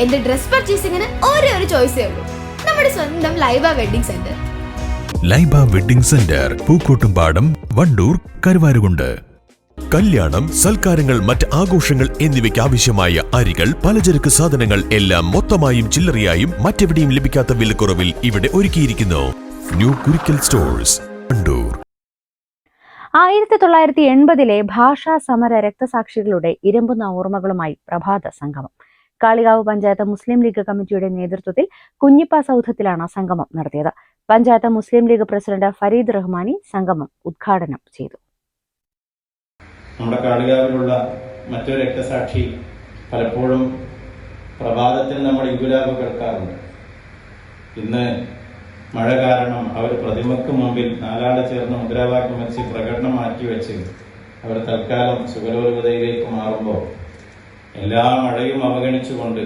എന്റെ ഡ്രസ് പർച്ചേസിംഗിന് ഒരേ ഒരു ചോയ്സേ ഉള്ളൂ. നമ്മുടെ സ്വന്തം Laiba wedding centre. Laiba wedding centre Pookkottumpadam Wandoor Karuvarakundu. കല്യാണം സൽക്കാരങ്ങൾ മറ്റ് ആഘോഷങ്ങൾ എന്നിവയ്ക്ക് ആവശ്യമായ അരികൾ പലചരക്ക് സാധനങ്ങൾ എല്ലാം മൊത്തമായും ചില്ലറയായും മറ്റെവിടെയും ലഭിക്കാത്ത വിലക്കുറവിൽ ഇവിടെ ഒരുക്കിയിരിക്കുന്നു. New Kurikkal stores Wandoor. ആയിരത്തി തൊള്ളായിരത്തി എൺപതിലെ ഭാഷാ സമര രക്തസാക്ഷികളുടെ ഇരമ്പുന്ന ഓർമ്മകളുമായി പ്രഭാത സംഗമം. കാളികാവ് പഞ്ചായത്ത് മുസ്ലിം ലീഗ് കമ്മിറ്റിയുടെ നേതൃത്വത്തിൽ കുഞ്ഞിപ്പ സൗധത്തിലാണ് സംഗമം നടത്തിയത്. പഞ്ചായത്ത് മുസ്ലിം ലീഗ് പ്രസിഡന്റ് ഫരീദ് റഹ്മാനി സംഗമം ഉദ്ഘാടനം ചെയ്തു. നമ്മുടെ കാളികാവിലുള്ള മറ്റൊരു രക്തസാക്ഷി പലപ്പോഴും പ്രഭാതത്തിൽ നമ്മൾ ഇഗുലാബ് കേൾക്കാറുണ്ട്. ഇന്ന് മഴ കാരണം അവർ പ്രതിമക്ക് മുമ്പിൽ നാലാളെ ചേർന്ന് മുദ്രാവാക്യം വെച്ച് പ്രകടനം മാറ്റിവെച്ച് അവർ തൽക്കാലം സുഗലോലുപതയിലേക്ക് മാറുമ്പോൾ എല്ലാ മഴയും അവഗണിച്ചുകൊണ്ട്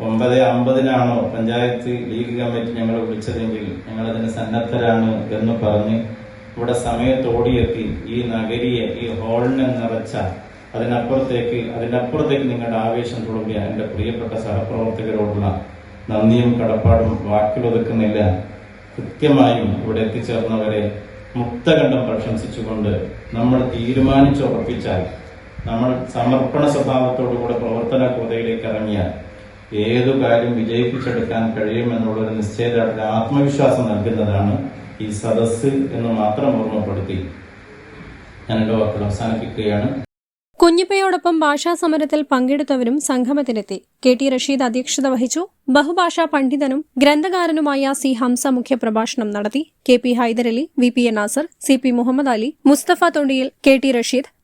ഒമ്പത് അമ്പതിനാണോ പഞ്ചായത്ത് ലീഗ് കമ്മിറ്റി ഞങ്ങളെ വിളിച്ചതെങ്കിൽ ഞങ്ങളതിന് സന്നദ്ധരാണ് എന്ന് പറഞ്ഞ് ഇവിടെ സമയത്തോടിയെത്തി ഈ നഗരിയെ ഈ ഹോളിനെ നിറച്ച അതിനപ്പുറത്തേക്ക് അതിനപ്പുറത്തേക്ക് നിങ്ങളുടെ ആവേശം തുടങ്ങിയ എന്റെ പ്രിയപ്പെട്ട സഹപ്രവർത്തകരോടുള്ള നന്ദിയും കടപ്പാടും വാക്കിലൊതുക്കുന്നില്ല. കൃത്യമായും ഇവിടെ എത്തിച്ചേർന്നവരെ മുക്തകണ്ഠം പ്രശംസിച്ചുകൊണ്ട് നമ്മൾ തീരുമാനിച്ചുറപ്പിച്ചാൽ നമ്മൾ സമർപ്പണ സ്വഭാവത്തോടുകൂടെ പ്രവർത്തന കോതയിലേക്ക് ഇറങ്ങിയാൽ ഏതു കാര്യം വിജയിപ്പിച്ചെടുക്കാൻ കഴിയുമെന്നുള്ളൊരു നിശ്ചയദാർഢ്യ ആത്മവിശ്വാസം നൽകുന്നതാണ് ഈ സദസ്സ് എന്ന് മാത്രം ഓർമ്മപ്പെടുത്തി. ഞാൻ എന്റെ വാക്കുകൾ അവസാനിപ്പിക്കുകയാണ്. കുഞ്ഞിപ്പയോടൊപ്പം ഭാഷാ സമരത്തിൽ പങ്കെടുത്തവരും സംഗമത്തിലെത്തി. കെ ടി റഷീദ് അധ്യക്ഷത വഹിച്ചു. ബഹുഭാഷാ പണ്ഡിതനും ഗ്രന്ഥകാരനുമായ സി ഹംസ മുഖ്യപ്രഭാഷണം നടത്തി. K P Haiderali V P A Nasar C P Muhammad Ali Mustafa Thondiyil K T Rasheed